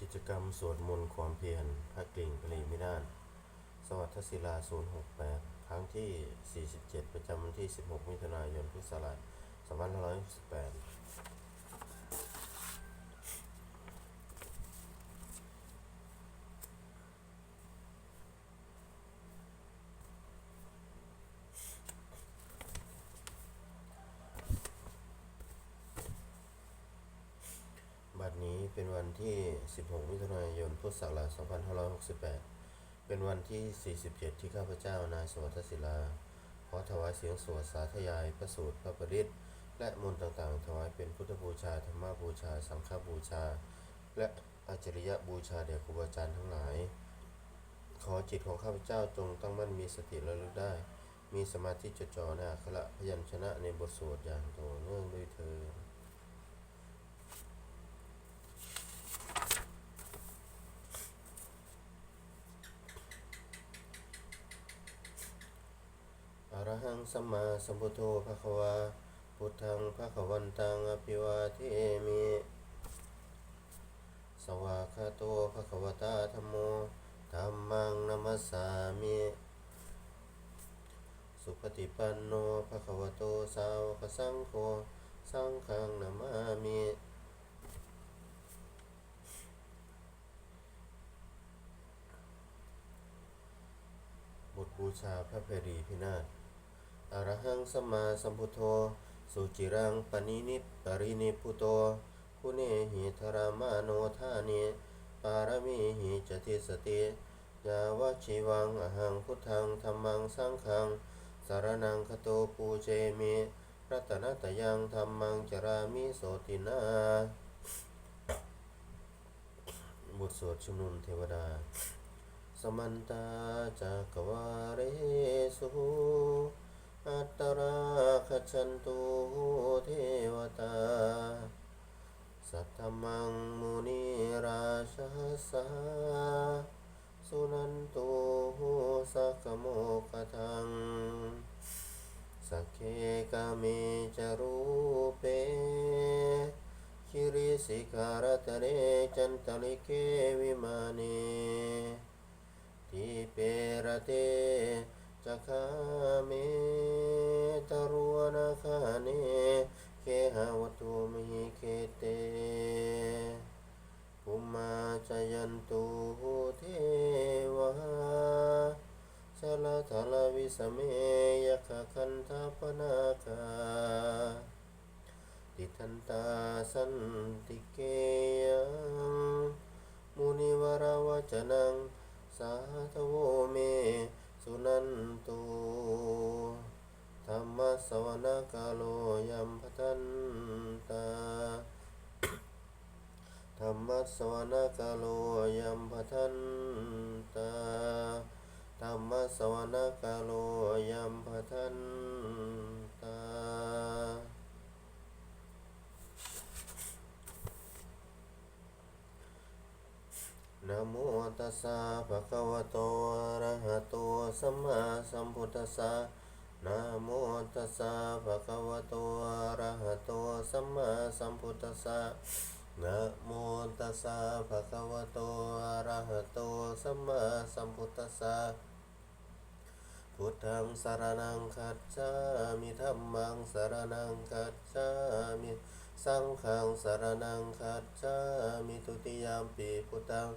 กิจกรรมสวดมนต์ความเพียรพระกลิ่งปรีมินานสวัสดิศิลา 068 ครั้งที่ 47 ประจำวันที่ 16 มิถุนายน พุทธศักราช2568 บัดนี้เป็นวัน ที่ 16 มิถุนายน พุทธศักราช 2568 เป็นวันที่ 47 ที่ข้าพเจ้านายสวัสดศิลา ขอถวายเสียงสวดสาธยายพระสูตรพระปริตและมนต์ต่างๆ ถวายเป็นพุทธบูชา ธรรมบูชา สังฆบูชา และอาจริยบูชาแด่ครูบาอาจารย์ทั้งหลาย ขอจิตของข้าพเจ้าจงตั้งมั่นมีสติระลึกได้ มีสมาธิจดจ่อในอักขระพยัญชนะในบทสวดอย่างต่อเนื่องด้วยเธอญ อะระหัง สัมมาสัมพุทโธภะคะวาพุทธังภะคะวันตังอภิวาเทมิสวากขาโตภะคะวตาธัมโมธัมมังนัมัสสามิสุปฏิปันโนภะคะวโตสาวกสังโฆสังฆังนามามิบทบูชาพระเพรีพินาศ อรหังสัมมาสัมพุทโธ สุจิรังปณินิปรินิพุโต คุเนหิธรมาโนธานิปารมีหิจติสติยาวชิวังอหังพุทธังธรรมังสังฆังสารนังคโตปูเจมิรัตนตยังธรรมังจรามิโสตินาบทสวดชุมนุมเทวดา สมันตาจักวาเรสุ อัตตราคชันตุเทวตา สัทธมังมุนิราชาสาสุนันตุสักโมกทังสักเคกาเมจารูเปคิริสิการตเรจันตลิเกวิมานีทิเปรเต จักขาเมตรวนาคาเนเคหาวตุมิเคเตภุมาจยันตุเทวาชลทลวิสเมยขคันทปนาคาติทันตาสันติเกยังมุนิวราวจนังสาธโวเม สุนันตุธรรมสวนกาโลยัมพทันตาธรรมสวนกาโลยัมพทันตาธรรมสวนกาโลยัมพทันตา นะโมตัสสะภะคะวะโตอะระหะโตสัมมาสัมพุทธัสสะนะโมตัสสะภะคะวะโตอะระหะโตสัมมาสัมพุทธัสสะนะโมตัสสะภะคะวะโตอะระหะโตสัมมาสัมพุทธัสสะพุทธังสารนังคัจฉามิธัมมังสารนังคัจฉามิสังฆังสารนังคัจฉามิทุติยามปีพุทธัง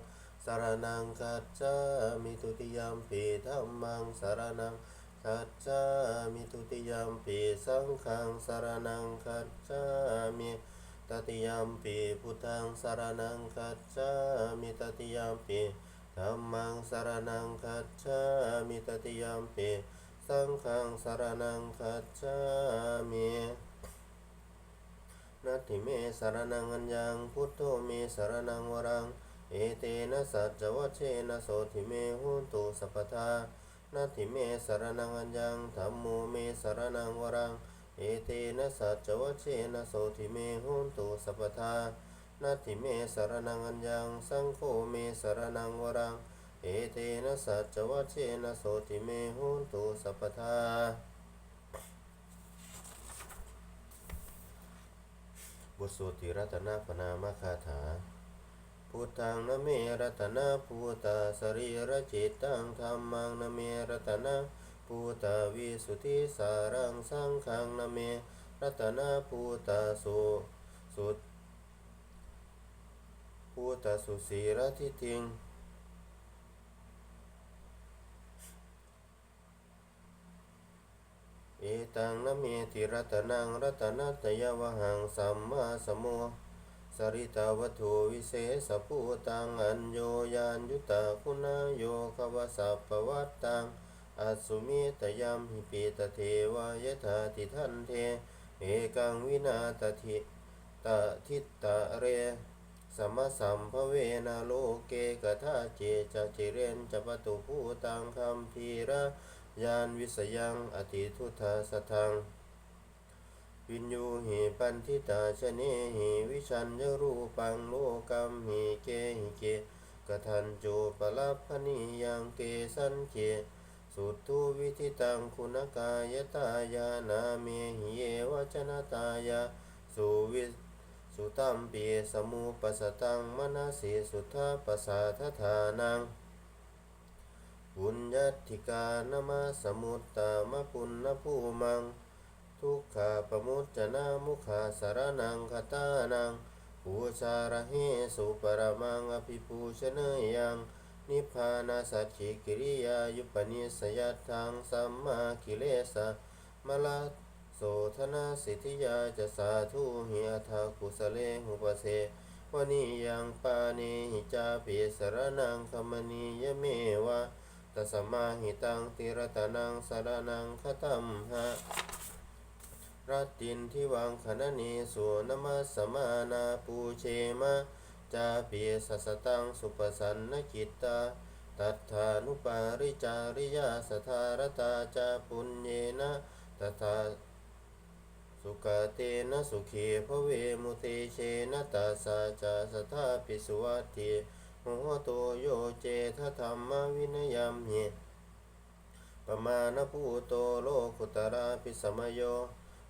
สารนังคัจฉามิทุติยมปีธัมมังสารนังคัจฉามิทุติยมปีสังฆังสารนังคัจฉามิตติยมปีพุทธังสารนังคัจฉามิตติยมปีธัมมังสารนังคัจฉามิตติยมปีสังฆังสารนังคัจฉามินัตถิเมสารนังอัญญังพุทโธเมสารนังวรัง เอเตนะสัจวัชเชนะโสทิเมหุนตุสัพพทานัตถิเมสารนังอัญญังธัมโมเมสารนังวรัง เอเตนะสัจวัชเชนะโสทิเมหุนตุสัพพทานัตถิเมสารนังอัญญังสังโฆเมสารนังวรัง เอเตนะสัจวัชเชนะโสทิเมหุนตุสัพพทาบทสวดติรัตนาปนามคาถา พุทธังนเมรัตนะพุทธาสรีระจิตตังธรรมังนเมรัตนะพุทธาวิสุทธิสารังสังฆังนเมรัตนะพุทธาสุสุตพุทธาสุสีระทิติงเอตังนเมติรัตนังรัตนัตยวหังสัมมาสมโมส ริตาวัตถุวิเศษภูตังอัญโยยานยุตตาคุณาโยคาวสัพปวัตตังอัสุมิตยัมหิปิตเทวายถาติทันเท เอกังวินาตถิตะทิตตะเรสมสัมภเวนโลเกกทาเจจะเจเรนจะปตุภูตังคัมพีระยานวิสยังอติทุตาสทัง วินยูหิปันทิตาชเนหิวิชัญญรูปังโลกัมหิเกหิเกกทันโจปลัพพนิยังเกสันเจสุตุวิธิตังคุณกายตายานาเมหิเยวจนตายาสุวิสุตัมปีสมุปสตังมนาสีสุทธาปสาทธานังปุญญาธิกานมาสมุตตามปุณณภูมัง ทุกขาปมุจจนามุขาสารนังคตานังปูชาระเหสุปรมังอภิปูชนยัง นิพพานาสัจฉิกิริยายุปนิสยัตถังสัมมากิเลสะมะละโสธนาสิทธิยาจะสาธุหิอัทากุสเลหุปเสวนิยังปาเนหิจาปิสรนังคมณียเมวะตสมาหิตังติรตนังสารนังคตัมหะ รัตตินทิวังขณนีสุนมัสมานาปูเชมะจาปีสัสตังสุปสันนกิตตาตัทธานุปาริจาริยาสทารตาจาปุญเยนะตถาสุกเตนะสุขีภเวมุเตเชนะตาสาจาสทาปิสุวัตติโหโตโยเจทธรรมวินยัมหิปมาณภูโตโลกุตราปิสมโย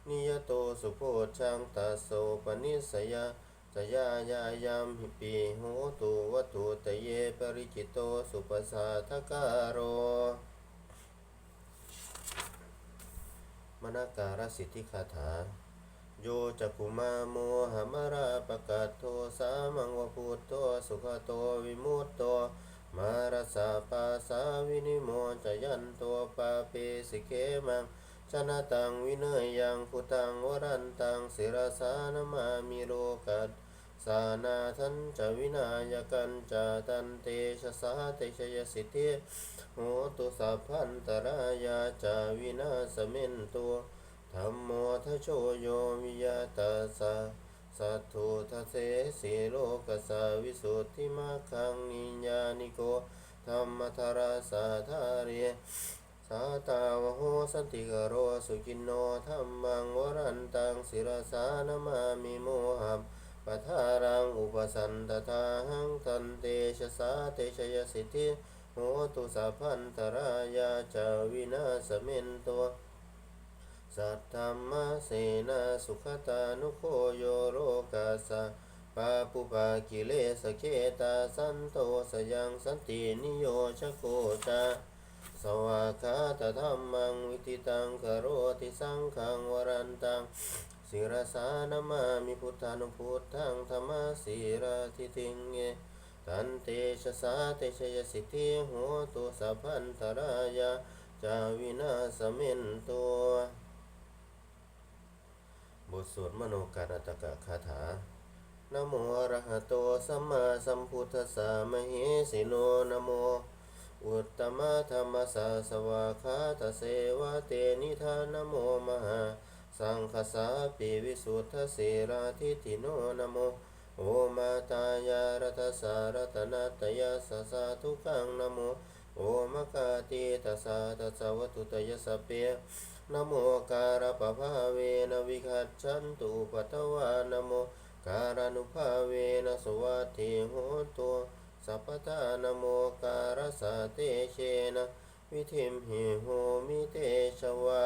นิยโตสุโพชังตัสโสปนิสยาจยายายามหิปีโหตุวัตุตเยปริจิตโตสุปสาทการโรมนการสิทธิคาถา โยจักขุมาโมหมราปะกาศโทสามังวพุทโตสุขโตวิมุตโตมารสาปาสาวินิโมจยันตัวปาเปสิเกมัง ชนะตังวิเนยยังพุตังวรันตังศิรสานมามิโลกัสสานาทันจวินายกันจาตันเตชะสาเตชยสิทธิโหตุสัพพันตรายาจาวินาสเมนตัวธรรมโมทโชโยวิยาตาสาสัทธุทเสสีโลกัสาวิสุทธิมาคังนิญญาณิโกธรรมธราสาธาเราตาวโหสันติกโรสุกินโนธรรมังวรันตังศิรสานมามิโมหัมปทารังอุปสันตทาหังตันเตชะสาเตชยสิทธิโหตุสัพพันตรายาจาวินาสเมนตัวสัทธรรมเสนาสุขตานุโคโยโรกาสะปาปุปากิเลสเคตาสันโตสยังสันตินิโยชโกจา สวากาตธรรมังวิติตังคโรติสังขังวรันตังศิรสานามามิพุทธานุพุทธังธรรมสีราทิติงเงตันเตชะสาเตชยสิทธิโหตุสัพพันธรายาจาวินาสเมนตัวบทสวดมโนการตกะคาถานโมอรหะโตสัมมาสัมพุทธัสสะมเหสิโนนโม อุตตมะธรรมสาสวาคาตเสวะเตนิธานโมมหา สังคสาปิวิสุทธเสราทิติโนนโมโอมาตายารัตสารตนัตยาสสาทุกังนโมโอมกาติตัสสะตัสสะวัตุตยสสเปนโมการปะภาเวนะวิคัจฉันตุปัตวานโมการานุภาเวนะสวัสดิโหตุ สัพพทานโมการสะเตเชนะ วิธิมหิโหมิเตชวา